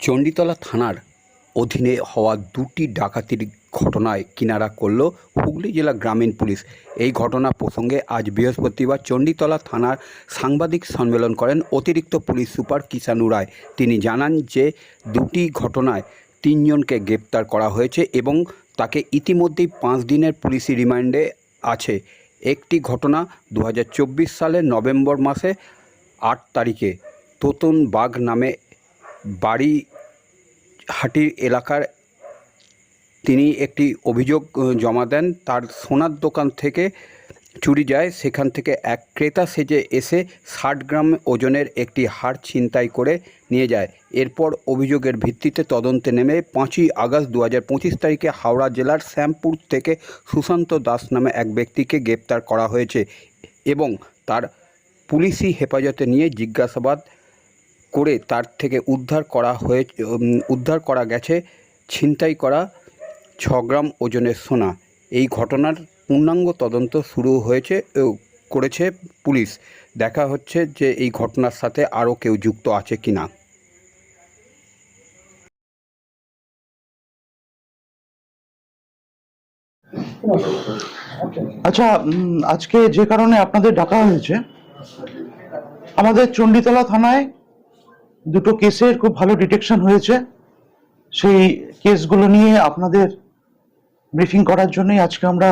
চণ্ডীতলা থানার অধীনে হওয়া দুটি ডাকাতির ঘটনায় কিনারা করল হুগলি জেলা গ্রামীণ পুলিশ। এই ঘটনা প্রসঙ্গে আজ বৃহস্পতিবার চণ্ডীতলা থানার সাংবাদিক সম্মেলন করেন অতিরিক্ত পুলিশ সুপার কিষানু রায়। তিনি জানান যে, দুটি ঘটনায় তিনজনকে গ্রেপ্তার করা হয়েছে এবং তাকে ইতিমধ্যেই পাঁচ দিনের পুলিশি রিমান্ডে আছে। একটি ঘটনা দু সালের নভেম্বর মাসে আট তারিখে তোতন বাগ নামে বাড়ি হাটির এলাকার তিনি একটি অভিযোগ জমা দেন। তার সোনার দোকান থেকে চুরি যায়। সেখান থেকে এক ক্রেতা সেজে এসে ষাট গ্রাম ওজনের একটি হার ছিনতাই করে নিয়ে যায়। এরপর অভিযোগের ভিত্তিতে তদন্তে নেমে পাঁচই আগস্ট দু হাজার পঁচিশ তারিখে হাওড়া জেলার শ্যামপুর থেকে সুশান্ত দাস নামে এক ব্যক্তিকে গ্রেপ্তার করা হয়েছে এবং তার পুলিশি হেফাজতে নিয়ে জিজ্ঞাসাবাদ করে তার থেকে উদ্ধার করা হয়ে উদ্ধার করা গেছে ছিনতাই করা ছ গ্রাম ওজনের সোনা। এই ঘটনার পূর্ণাঙ্গ তদন্ত শুরু হয়েছে করেছে পুলিশ। দেখা হচ্ছে যে এই ঘটনার সাথে আরও কেউ যুক্ত আছে কি না। আচ্ছা আজকে যে কারণে আপনাদের ডাকা হয়েছে, আমাদের চণ্ডীতলা থানায় দুটো কেসের খুব ভালো ডিটেকশন হয়েছে। সেই কেসগুলো নিয়ে আপনাদের ব্রিফিং করার জন্যই আজকে আমরা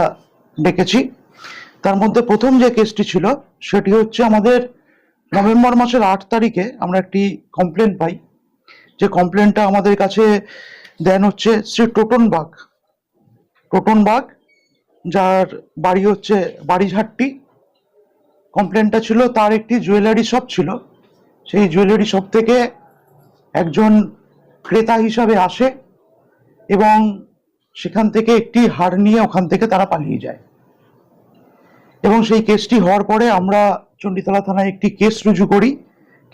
ডেকেছি। তার মধ্যে প্রথম যে কেসটি ছিল, সেটি হচ্ছে আমাদের নভেম্বর মাসের আট তারিখে আমরা একটি কমপ্লেন পাই। যে কমপ্লেনটা আমাদের কাছে দেন হচ্ছে শ্রী টোটন বাগ টোটন বাগ যার বাড়ি হচ্ছে বাড়িঝাট্টি কমপ্লেনটা ছিল, তার একটি জুয়েলারি শপ ছিল। সেই জুয়েলারি শপ থেকে একজন ক্রেতা হিসাবে আসে এবং সেখান থেকে একটি হার নিয়ে ওখান থেকে তারা পালিয়ে যায়। এবং সেই কেসটি হওয়ার পরে আমরা চণ্ডীতলা থানায় একটি কেস রুজু করি।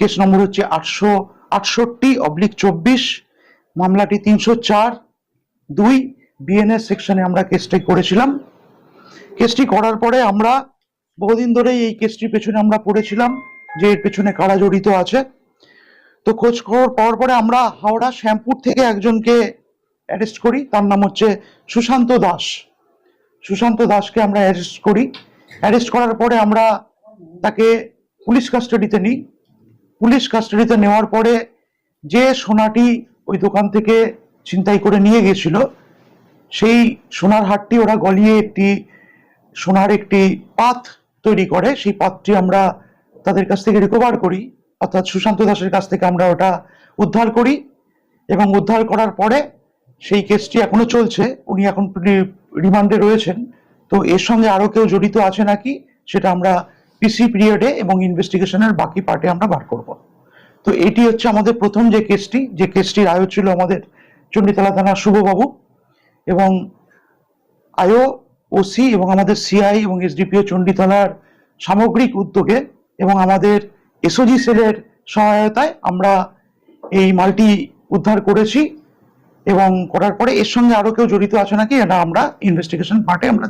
কেস নম্বর হচ্ছে আটশো আটষট্টি অবলিক চব্বিশ, মামলাটি তিনশো চার, দুই বিএনএস সেকশনে আমরা কেসটি করেছিলাম। কেসটি করার পরে আমরা বহুদিন ধরেই এই কেসটির পেছনে আমরা পড়েছিলাম। যে এর পেছনে কারা জড়িত আছে। তো খোঁজ খবর পাওয়ার পরে আমরা হাওড়া শ্যামপুর থেকে একজনকে অ্যারেস্ট করি। তার নাম হচ্ছে সুশান্ত দাস। সুশান্ত দাসকে আমরা অ্যারেস্ট করি। অ্যারেস্ট করার পরে আমরা তাকে পুলিশ কাস্টাডিতে নিই। পুলিশ কাস্টাডিতে নেওয়ার পরে যে সোনাটি ওই দোকান থেকে ছিনতাই করে নিয়ে গেছিল, সেই সোনার হাটটি ওরা গলিয়ে একটি সোনার একটি পাত তৈরি করে। সেই পাতটি আমরা তাদের কাছ থেকে রিকভার করি, অর্থাৎ সুশান্ত দাসের কাছ থেকে আমরা ওটা উদ্ধার করি এবং উদ্ধার করার পরে সেই কেসটি এখনও চলছে, উনি এখন রিমান্ডে রয়েছেন। তো এর সঙ্গে আরও কেউ জড়িত আছে নাকি সেটা আমরা পিসি পিরিয়ডে এবং ইনভেস্টিগেশনের বাকি পার্টে আমরা বার করব। তো এটি হচ্ছে আমাদের প্রথম যে কেসটি যে কেসটির আয়ো ছিল আমাদের চণ্ডীতলা থানার শুভবাবু এবং আয়ো ওসি এবং আমাদের সিআই এবং এসডিপিও চণ্ডীতলার সামগ্রিক উদ্যোগে এবং আমাদের এসওজি সেলের সহায়তায় আমরা এই মালটি উদ্ধার করেছি এবং করার পরে এর সঙ্গে আরও কেউ জড়িত আছে নাকি, এটা আমরা ইনভেস্টিগেশন পার্টে আমরা।